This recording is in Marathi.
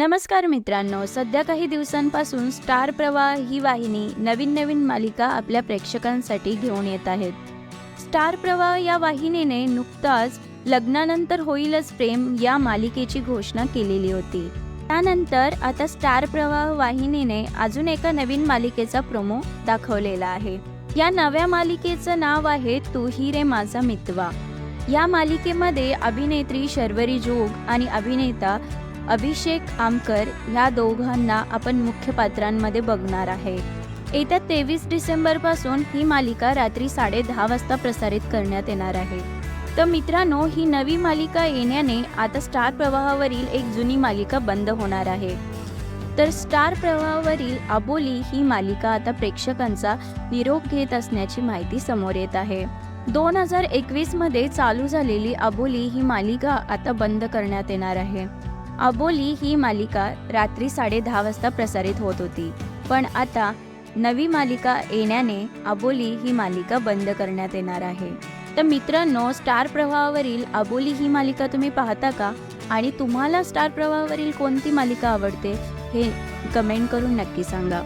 नमस्कार मित्रांनो सध्या काही दिवसांपासून स्टार प्रवाह ही वाहिनी नवीन नवीन मालिका आपल्या प्रेक्षकांसाठी घेऊन येत आहेत. स्टार प्रवाह या वाहिनीने नुकताच लग्नानंतर होईलच प्रेम या मालिकेची घोषणा केलेली होती. त्यानंतर आता स्टार प्रवाह वाहिनीने अजून एका नवीन मालिकेचा प्रोमो दाखवलेला आहे. या नव्या मालिकेचं नाव आहे तू ही रे माझा मितवा. या मालिकेमध्ये अभिनेत्री शर्वरी जोग आणि अभिनेता अभिषेक आमकर ह्या दोघांना आपण मुख्य पात्रांमध्ये बघणार आहे. येत्या तेवीस डिसेंबरपासून ही मालिका रात्री साडे दहा वाजता प्रसारित करण्यात येणार आहे. तर मित्रांनो ही नवी मालिका येण्याने आता स्टार प्रवाहावरील एक जुनी मालिका बंद होणार आहे. तर स्टार प्रवाहावरील आबोली ही मालिका आता प्रेक्षकांचा निरोप घेत असण्याची माहिती समोर येत आहे. दोन हजार एकवीसमध्ये चालू झालेली आबोली ही मालिका आता बंद करण्यात येणार आहे. अबोली ही मालिका रात्री साडे दहा वाजता प्रसारित होत होती. पण आता नवी मालिका येण्याने अबोली ही मालिका बंद करण्यात येणार आहे. तर मित्रांनो स्टार प्रवाहावरील अबोली ही मालिका तुम्ही पाहता का? आणि तुम्हाला स्टार प्रवाहावरील कोणती मालिका आवडते हे कमेंट करून नक्की सांगा.